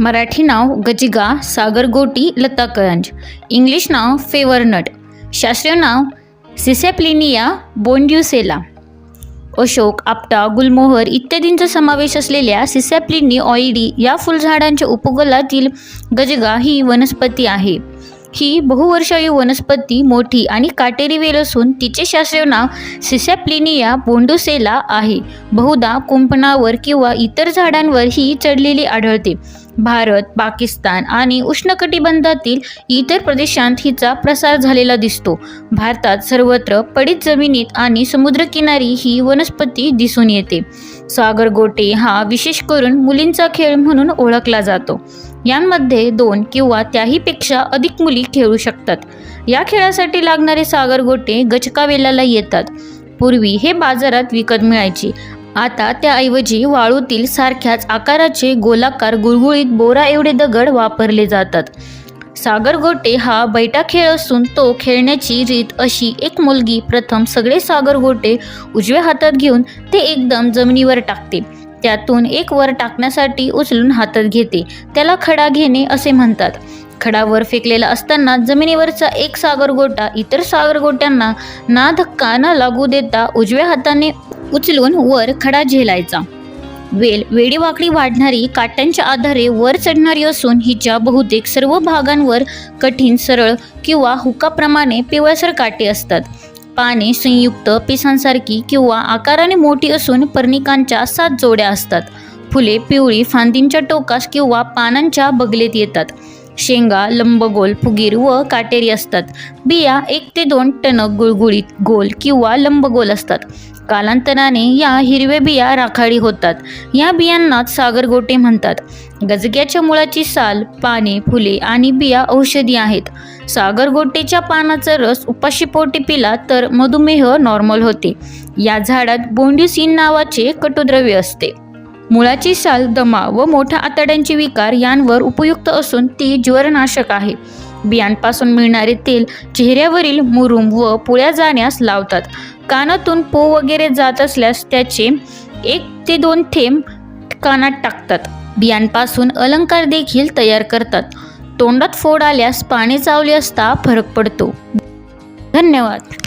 मराठी नाव गजिगा सागरगोटी लताकरंज English नाव फेवरनट. शास्त्रीय नाव सिसेप्लिनिया बोंड्युसेला. अशोक आपटा गुलमोहर इत्यादींचा समावेश असलेल्या सिसॅप्लिनी ऑइडी या फुलझाडांच्या उपगलातील गजगा ही वनस्पती आहे. ही बहुवर्षायू वनस्पती मोठी आणि काटेरी वेल असून तिचे शास्त्रीय नाव सिसॅप्लिनिया बोंडुसेला आहे. बहुधा कुंपणावर किंवा इतर झाडांवर ही चढलेली आढळते. भारत पाकिस्तान आणि उष्णकटिबंधातील इतर प्रदेशांत हिचा प्रसार झालेला दिसतो. भारतात सर्वत्र पडीत जमिनीत आणि समुद्रकिनारी ही वनस्पती दिसून येते. सागरगोटे हा विशेष करून मुलींचा खेळ म्हणून ओळखला जातो. यांमध्ये दोन किंवा त्याहीपेक्षा अधिक मुली खेळू शकतात. या खेळासाठी लागणारे सागरगोटे गचकावेलाला येतात. पूर्वी हे बाजारात विकत मिळायचे. आता त्याऐवजी वाळूतील सारख्याच आकाराचे गोलाकार गुळगुळीत बोरा एवढे दगड वापरले जातात. सागरगोटे हा बैठा खेळ असून तो खेळण्याची रीत अशी एक मुलगी प्रथम सगळे सागरगोटे उजव्या हातात घेऊन ते एकदम जमिनीवर टाकते. त्यातून एक वर टाकण्यासाठी उचलून हातात घेते. त्याला खडा घेणे असे म्हणतात. खडावर फेकलेला असताना जमिनीवरचा एक सागरगोटा इतर सागरगोट्यांना ना धक्का ना लागू देता उजव्या हाताने उचलून वर खडा झेलायचा. वेल वेडीवाकडी वाढणारी काट्यांच्या आधारे वर चढणारी असून हिच्या बहुतेक सर्व भागांवर कठीण सरळ किंवा हुकाप्रमाणे पिवळसर काटे असतात. पाने संयुक्त पिसांसारखी किंवा आकाराने मोठी असून पर्णिकांच्या सात जोड्या असतात. फुले पिवळी फांदींच्या टोकास किंवा पानांच्या बगलेत येतात. शेंगा लंबगोल फुगीर व काटेरी असतात. बिया एक ते दोन टणक गुळगुळीत गोल किंवा लंबगोल असतात. कालांतराने या हिरव्या बिया राखाडी होतात. या बियांनाच सागरगोटे म्हणतात. गजग्याच्या मुळाची साल पाने फुले आणि बिया औषधी आहेत. सागरगोटेच्या पानाचा रस उपाशीपोटी पिला तर मधुमेह नॉर्मल होते. या झाडात बोंडिसिन नावाचे कटुद्रव्य असते. मुळाची साल दमा व मोठ्या आतड्यांचे विकार यांवर उपयुक्त असून ती ज्वरनाशक आहे. बियांपासून मिळणारे तेल चेहऱ्यावरील मुरुम व पुळ्या जाण्यास लावतात. कानातून पो वगैरे जात असल्यास त्याचे एक ते दोन थेंब कानात टाकतात. बियांपासून अलंकार देखील तयार करतात. तोंडात फोड आल्यास पाणी चावले असता फरक पडतो. धन्यवाद.